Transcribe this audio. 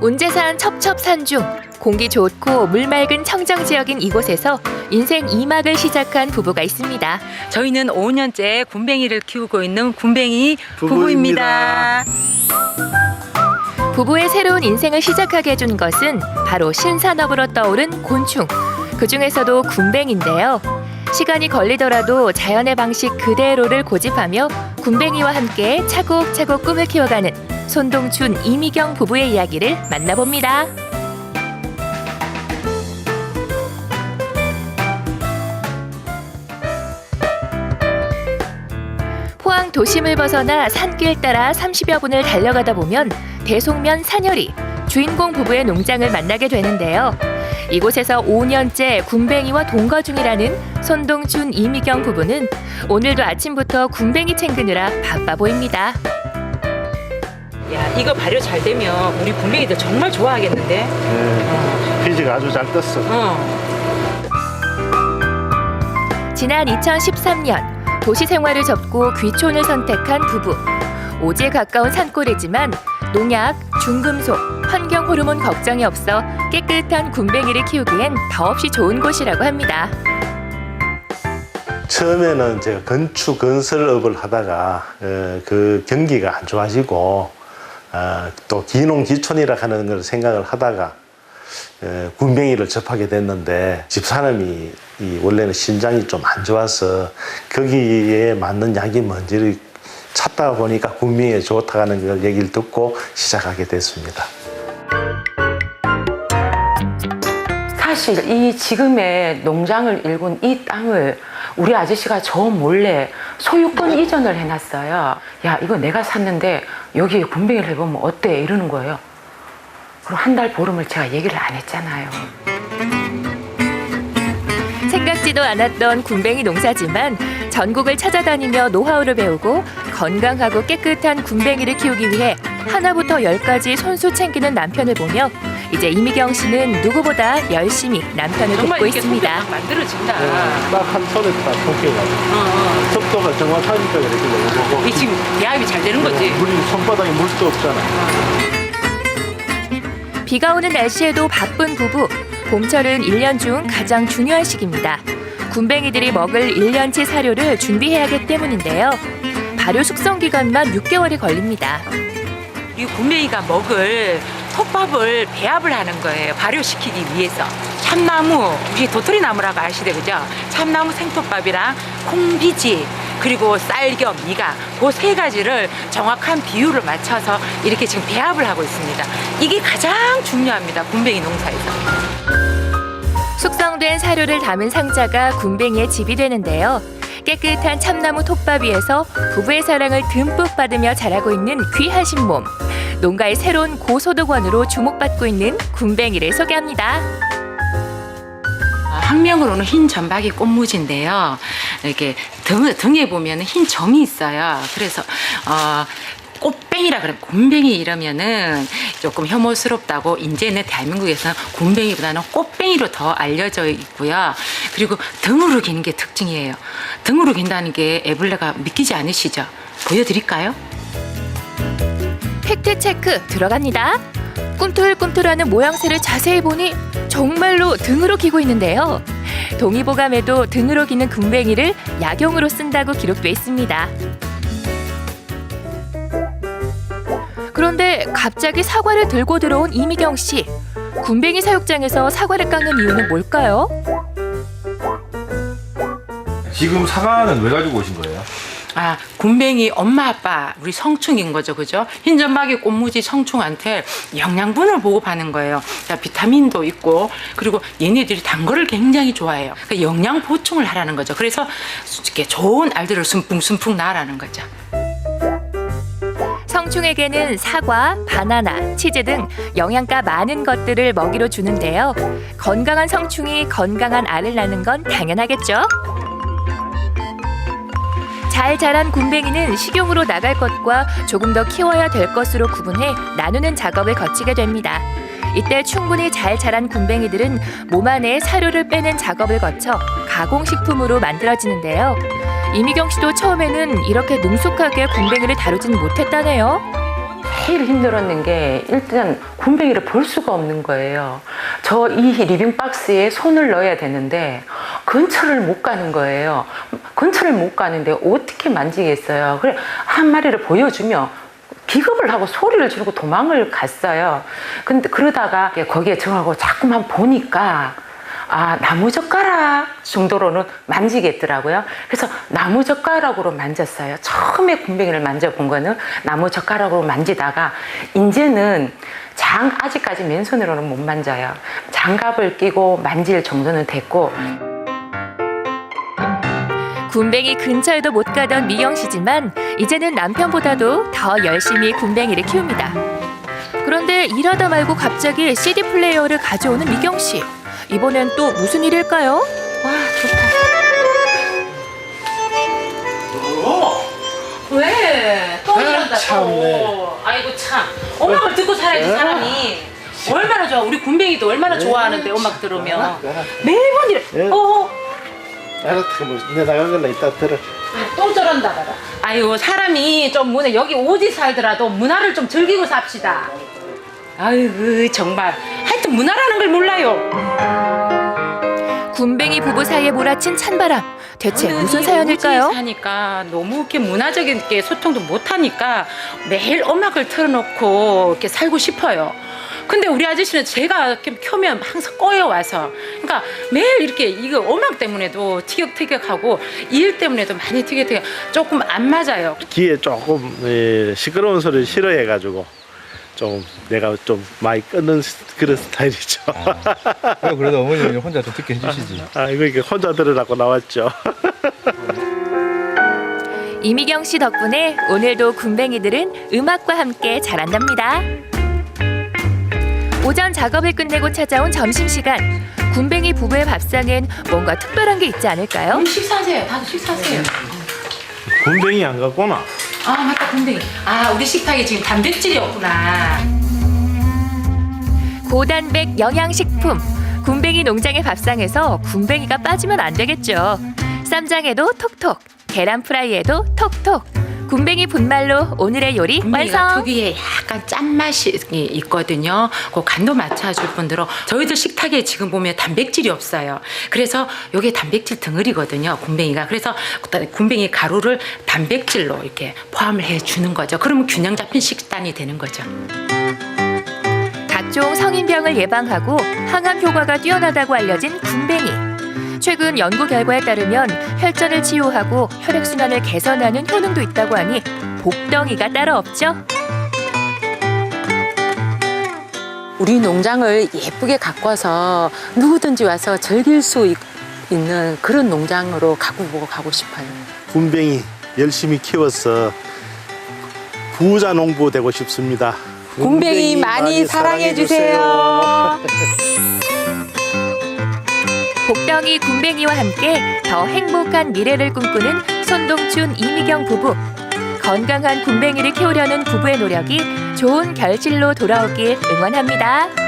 운제산 첩첩산중 공기 좋고 물 맑은 청정 지역인 이곳에서 인생 2막을 시작한 부부가 있습니다. 저희는 5년째 군뱅이를 키우고 있는 군뱅이 부부입니다. 부부입니다. 부부의 새로운 인생을 시작하게 해준 것은 바로 신산업으로 떠오른 곤충. 그 중에서도 군뱅인데요. 시간이 걸리더라도 자연의 방식 그대로를 고집하며 군뱅이와 함께 차곡차곡 꿈을 키워가는 손동춘 이미경 부부의 이야기를 만나봅니다. 포항 도심을 벗어나 산길 따라 30여 분을 달려가다 보면 대송면 산열이 주인공 부부의 농장을 만나게 되는데요. 이곳에서 5년째 군뱅이와 동거 중이라는 손동춘 이미경 부부는 오늘도 아침부터 군뱅이 챙기느라 바빠 보입니다. 야, 이거 발효 잘 되면 우리 군뱅이들 정말 좋아하겠는데? 네, 피지가 아주 잘 떴어. 어. 지난 2013년 도시 생활을 접고 귀촌을 선택한 부부. 오지에 가까운 산골이지만 농약, 중금속, 환경 호르몬 걱정이 없어 깨끗한 군뱅이를 키우기엔 더없이 좋은 곳이라고 합니다. 처음에는 제가 건축 건설업을 하다가 어, 그 경기가 안 좋아지고 어, 또 기농 기촌이라 하는 걸 생각을 하다가 어, 군뱅이를 접하게 됐는데 집사람이 이 원래는 심장이 좀 안 좋아서 거기에 맞는 약이 뭔지를 찾다 보니까 군뱅이에 좋다는 걸 얘기를 듣고 시작하게 됐습니다. 사실 이 지금의 농장을 일군 이 땅을 우리 아저씨가 저 몰래 소유권 이전을 해놨어요. 야, 이거 내가 샀는데 여기에 군뱅이를 해보면 어때? 이러는 거예요. 그럼 한 달 보름을 제가 얘기를 안 했잖아요. 생각지도 않았던 군뱅이 농사지만 전국을 찾아다니며 노하우를 배우고 건강하고 깨끗한 군뱅이를 키우기 위해 하나부터 열까지 손수 챙기는 남편을 보며 이제 이미경 씨는 누구보다 열심히 남편을 정말 돕고 이렇게 있습니다. 손톱 만들어진다. 딱한 손에 딱 통깨가지고 어, 어. 속도가 정확하니까 이렇게 넘어가고 이게 지금 배합이 잘 되는 거지? 물이 손바닥에 물도 없잖아. 비가 오는 날씨에도 바쁜 부부. 봄철은 1년 중 가장 중요한 시기입니다. 군뱅이들이 먹을 1년치 사료를 준비해야 하기 때문인데요. 발효 숙성 기간만 6개월이 걸립니다. 이 군뱅이가 먹을 톱밥을 배합을 하는 거예요. 발효시키기 위해서. 참나무, 우리 도토리 나무라고 아시대 그죠? 참나무 생톱밥이랑 콩비지 그리고 쌀겹, 미각 그세 가지를 정확한 비율을 맞춰서 이렇게 지금 배합을 하고 있습니다. 이게 가장 중요합니다. 군뱅이 농사에서. 숙성된 사료를 담은 상자가 군뱅이의 집이 되는데요. 깨끗한 참나무 톱밥 위에서 부부의 사랑을 듬뿍 받으며 자라고 있는 귀하신 몸. 농가의 새로운 고소득원으로 주목받고 있는 군뱅이를 소개합니다. 학명으로는 흰 점박이 꽃무지인데요. 이렇게 등, 등에 보면 흰 점이 있어요. 그래서, 어, 꽃뱅이라 그래 곰뱅이 이러면은 조금 혐오스럽다고 이제는 대한민국에서는 곰뱅이보다는 꽃뱅이로 더 알려져 있고요. 그리고 등으로 기는 게 특징이에요. 등으로 긴다는 게 애벌레가 믿기지 않으시죠? 보여드릴까요? 팩트 체크 들어갑니다. 꿈틀꿈틀하는 모양새를 자세히 보니 정말로 등으로 기고 있는데요. 동의보감에도 등으로 기는 군뱅이를 약용으로 쓴다고 기록돼 있습니다. 그런데 갑자기 사과를 들고 들어온 이미경 씨. 군뱅이 사육장에서 사과를 깎는 이유는 뭘까요? 지금 사과는 왜 가지고 오신 거예요? 아, 군뱅이 엄마 아빠 우리 성충인 거죠, 그죠? 흰점박이 꽃무지 성충한테 영양분을 보급하는 거예요. 자, 비타민도 있고 그리고 얘네들이 단 거를 굉장히 좋아해요. 그러니까 영양 보충을 하라는 거죠. 그래서 이렇게 좋은 알들을 숨풍숨풍 낳으라는 거죠. 성충에게는 사과, 바나나, 치즈 등 영양가 많은 것들을 먹이로 주는데요. 건강한 성충이 건강한 알을 낳는 건 당연하겠죠. 잘 자란 군뱅이는 식용으로 나갈 것과 조금 더 키워야 될 것으로 구분해 나누는 작업을 거치게 됩니다. 이때 충분히 잘 자란 굼벵이들은 몸 안에 사료를 빼는 작업을 거쳐 가공식품으로 만들어지는데요. 이미경 씨도 처음에는 이렇게 능숙하게 굼벵이를 다루진 못했다네요. 제일 힘들었는 게 일단 굼벵이를 볼 수가 없는 거예요. 저 이 리빙 박스에 손을 넣어야 되는데 근처를 못 가는 거예요. 근처를 못 가는데 어떻게 만지겠어요? 그래 한 마리를 보여주면 기겁을 하고 소리를 지르고 도망을 갔어요. 근데 그러다가 거기에 정하고 자꾸만 보니까 아, 나무젓가락 정도로는 만지겠더라고요. 그래서 나무젓가락으로 만졌어요. 처음에 굼벵이를 만져본 거는 나무젓가락으로 만지다가 이제는 장 아직까지 맨손으로는 못 만져요. 장갑을 끼고 만질 정도는 됐고 굼벵이 근처에도 못 가던 미경 씨지만 이제는 남편보다도 더 열심히 굼벵이를 키웁니다. 그런데 일하다 말고 갑자기 CD 플레이어를 가져오는 미경 씨. 이번엔 또 무슨 일일까요? 와 좋다. 왜? 또 이런다 또. 아이고 참. 음악을 듣고 살아야지 사람이. 얼마나 좋아. 우리 군뱅이도 얼마나 좋아하는데 음악 들으면. 매번 이래. 예. 어. 알았다. 뭐, 내 나간 걸로 이따 들어. 또 저런다 봐라. 아유 사람이 좀 문화 여기 오지 살더라도 문화를 좀 즐기고 삽시다. 아유 정말 하여튼 문화라는 걸 몰라요. 굼벵이 부부 사이에 몰아친 찬바람. 대체 무슨 사연일까요? 사니까 너무 이렇게 문화적인 게 소통도 못 하니까 매일 음악을 틀어놓고 이렇게 살고 싶어요. 근데 우리 아저씨는 제가 이렇게 켜면 항상 꺼여 와서 그러니까 매일 이렇게 이거 음악 때문에도 티격태격하고 일 때문에도 많이 티격태격 조금 안 맞아요. 귀에 조금 예, 시끄러운 소리를 싫어해가지고 좀 내가 좀 많이 끊는 스- 그런 스타일이죠. 그래, 그래도 어머님이 혼자 좀 듣게 해주시지. 아 이거 이렇게 혼자 들으라고 나왔죠. 이미경 씨 덕분에 오늘도 굼벵이들은 음악과 함께 자란답니다. 오전 작업을 끝내고 찾아온 점심시간. 굼벵이 부부의 밥상엔 뭔가 특별한 게 있지 않을까요? 음, 식사하세요. 다들 식사하세요. 군뱅이 안 갔구나. 아 맞다 군뱅이. 아 우리 식탁에 지금 단백질이 없구나. 고단백 영양식품. 굼벵이 농장의 밥상에서 굼벵이가 빠지면 안 되겠죠. 쌈장에도 톡톡, 계란 프라이에도 톡톡. 굼벵이 분말로 오늘의 요리 분명히가 완성. 특유의 약간 짠맛이 있거든요. 그 간도 맞춰줄 분들은 저희들 식탁에 지금 보면 단백질이 없어요. 그래서 이게 단백질 덩어리거든요. 군뱅이가. 그래서 군뱅이 가루를 단백질로 이렇게 포함을 해주는 거죠. 그러면 균형 잡힌 식단이 되는 거죠. 각종 성인병을 예방하고 항암 효과가 뛰어나다고 알려진 굼벵이. 최근 연구 결과에 따르면 혈전을 치유하고 혈액순환을 개선하는 효능도 있다고 하니 복덩이가 따로 없죠. 우리 농장을 예쁘게 가꿔서 누구든지 와서 즐길 수 있- 있는 그런 농장으로 가꾸고 가고 싶어요. 군뱅이 열심히 키워서 부자 농부 되고 싶습니다. 군뱅이 많이 사랑해 주세요. 복덩이 굼벵이와 함께 더 행복한 미래를 꿈꾸는 손동춘 이미경 부부. 건강한 굼벵이를 키우려는 부부의 노력이 좋은 결실로 돌아오길 응원합니다.